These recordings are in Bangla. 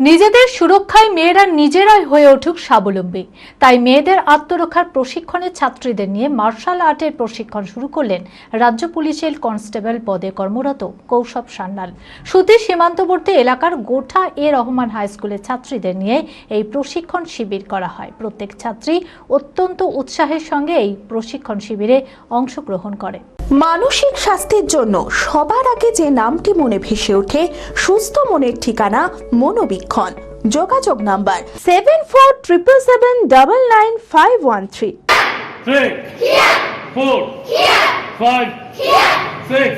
নিজেদের সুরক্ষায় মেয়েরা নিজেরাই হয়ে উঠুক স্বাবলম্বী। তাই মেয়েদের আত্মরক্ষার প্রশিক্ষণে ছাত্রীদের নিয়ে মার্শাল আর্টের প্রশিক্ষণ শুরু করলেন রাজ্য পুলিশের কনস্টেবল পদে কর্মরত কৌশব সান্যাল। সুতি সীমান্তবর্তী এলাকার গোঠা এ রহমান হাই স্কুলের ছাত্রীদের নিয়ে এই প্রশিক্ষণ শিবির করা হয়। প্রত্যেক ছাত্রী অত্যন্ত উৎসাহের সঙ্গে এই প্রশিক্ষণ শিবিরে অংশগ্রহণ করে। মানসিক স্বাস্থ্যের জন্য সবার আগে যে নামটি মনে ভেসে ওঠে, সুস্থ মনের ঠিকানা মনোবীক্ষণ যোগাযোগ number seven four triple seven double nine five one three Six. Four. Five. Six.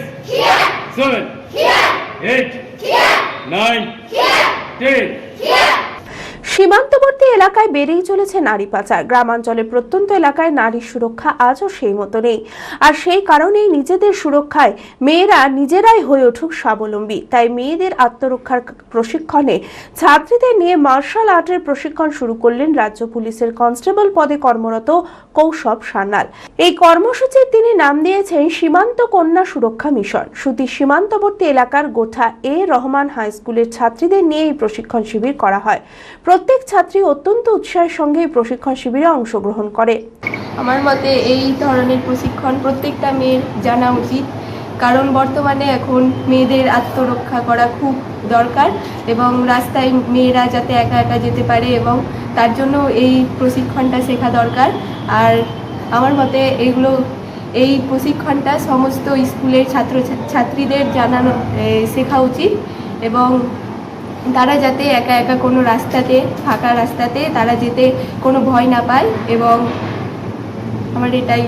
Seven. Eight. Nine. সীমান্তবর্তী এলাকায় বেড়েই চলেছে নারী পাচার। গ্রামাঞ্চলে প্রত্যন্ত এলাকায় নারীর সুরক্ষা আজও সেই মতো নেই। আর সেই কারণেই নিজেদের সুরক্ষায় মেয়েরা নিজেরাই হয়ে উঠুক স্বাবলম্বী। তাই মেয়েদের আত্মরক্ষার প্রশিক্ষণে ছাত্রীদের নিয়ে মার্শাল আর্টের প্রশিক্ষণ শুরু করলেন রাজ্য পুলিশের কনস্টেবল পদে কর্মরত কৌশব সান্যাল। এই কর্মসূচির তিনি নাম দিয়েছেন সীমান্ত কন্যা সুরক্ষা মিশন। সুতি সীমান্তবর্তী এলাকার গোঠা এ রহমান হাই স্কুলের ছাত্রীদের নিয়ে এই প্রশিক্ষণ শিবির করা হয়। প্রত্যেক ছাত্রী অত্যন্ত উৎসাহের সঙ্গে প্রশিক্ষণ শিবিরে অংশগ্রহণ করে। আমার মতে এই ধরনের প্রশিক্ষণ প্রত্যেকটা মেয়ের জানা উচিত। কারণ বর্তমানে এখন মেয়েদের আত্মরক্ষা করা খুব দরকার এবং রাস্তায় মেয়েরা যাতে একা একা যেতে পারে এবং তার জন্য এই প্রশিক্ষণটা শেখা দরকার। আর আমার মতে এগুলো, এই প্রশিক্ষণটা সমস্ত স্কুলের ছাত্র ছাত্রীদের জানানো শেখা উচিত এবং তারা যাতে একা একা কোনো রাস্তাতে ফাঁকা রাস্তাতে তারা যেতে কোনো ভয় না পায় এবং আমার এটাই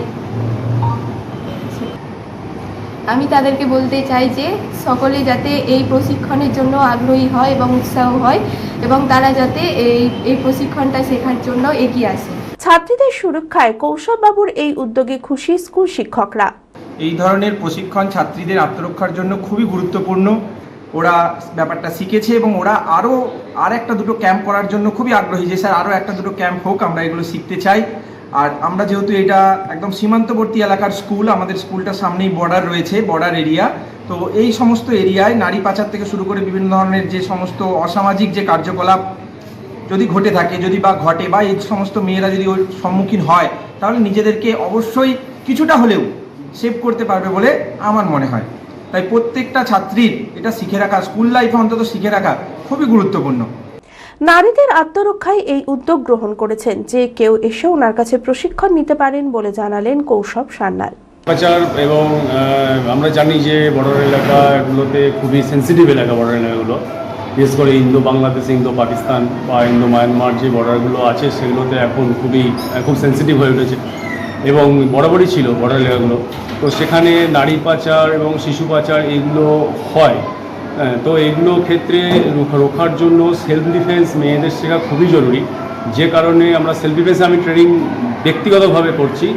আমি তাদেরকে বলতে চাই যে সকলে যাতে এই প্রশিক্ষণের জন্য আগ্রহী হয় এবং উৎসাহ হয় এবং তারা যাতে এই এই প্রশিক্ষণটা শেখার জন্য এগিয়ে আসে। ছাত্রীদের সুরক্ষায় কৌশলবাবুর এই উদ্যোগে খুশি স্কুল শিক্ষকরা। এই ধরনের প্রশিক্ষণ ছাত্রীদের আত্মরক্ষার জন্য খুবই গুরুত্বপূর্ণ। ওরা ব্যাপারটা শিখেছে এবং ওরা আরও আর একটা দুটো ক্যাম্প করার জন্য খুবই আগ্রহী যে, স্যার আরও একটা দুটো ক্যাম্প হোক, আমরা এগুলো শিখতে চাই। আর আমরা যেহেতু এটা একদম সীমান্তবর্তী এলাকার স্কুল আমাদের স্কুলটার সামনেই বর্ডার রয়েছে বর্ডার এরিয়া তো এই সমস্ত এরিয়ায় নারী পাচার থেকে শুরু করে বিভিন্ন ধরনের যে সমস্ত অসামাজিক যে কার্যকলাপ যদি ঘটে থাকে, যদি বা ঘটে বা এই সমস্ত মেয়েরা যদি ওর সম্মুখীন হয়, তাহলে নিজেদেরকে অবশ্যই কিছুটা হলেও সেভ করতে পারবে বলে আমার মনে হয়। তাই প্রত্যেকটা ছাত্রীর এটা শিখে রাখা স্কুল লাইফে অন্তত শিখে রাখা খুবই গুরুত্বপূর্ণ। নারীদের আত্মরক্ষায় এই উদ্যোগ গ্রহণ করেছেন যে কেউ এসে ওনার কাছে প্রশিক্ষণ নিতে পারেন বলে জানালেন কৌশব সান্যাল। পাচার এবং আমরা জানি যে বর্ডার এলাকাগুলোতে খুবই সেন্সিটিভ এলাকা বর্ডার এলাকাগুলো বিশেষ করে ইন্দো বাংলাদেশ ইন্দো পাকিস্তান বা ইন্দো মায়ানমার যে বর্ডারগুলো আছে সেগুলোতে এখন খুবই খুব সেন্সিটিভ হয়ে উঠেছে। এবং বরাবরই ছিল বর্ডার এলাকাগুলো। তো সেখানে নারী পাচার এবং শিশু পাচার এগুলো হয়। হ্যাঁ, তো এগুলো ক্ষেত্রে রোখা- রোখার জন্য সেলফ ডিফেন্স মেয়েদের শেখা খুবই জরুরি। যে কারণে আমরা সেলফ ডিফেন্সে আমি ট্রেনিং ব্যক্তিগতভাবে করছি।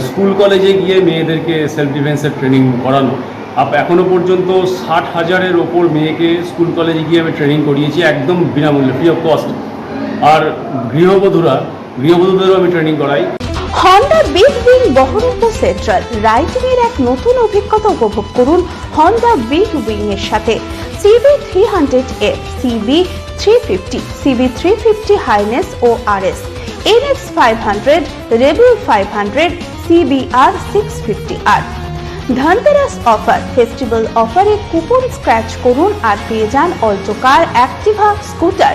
স্কুল কলেজে গিয়ে মেয়েদেরকে সেলফ ডিফেন্সের ট্রেনিং করানো। আপ এখনও পর্যন্ত ষাট হাজারের ওপর মেয়েকে স্কুল কলেজে গিয়ে আমি ট্রেনিং করিয়েছি একদম বিনামূল্যে ফ্রি অফ কস্ট আর গৃহবধূরা গৃহবধূদেরও আমি ট্রেনিং করাই। Honda Big Wing Baharampur central riding এর এক নতুন অভিজ্ঞতা উপভোগ করুন হন্ডা বিগ উইং এর সাথে। CB three hundred F CB three fifty CB three fifty highness ও R S NX five hundred rebel five hundred CBR six fifty আর ধনতেরাস অফার ফেস্টিভ্যাল অফারে কুপন স্ক্র্যাচ করুন আর পেয়ে যান Alto car Activa scooter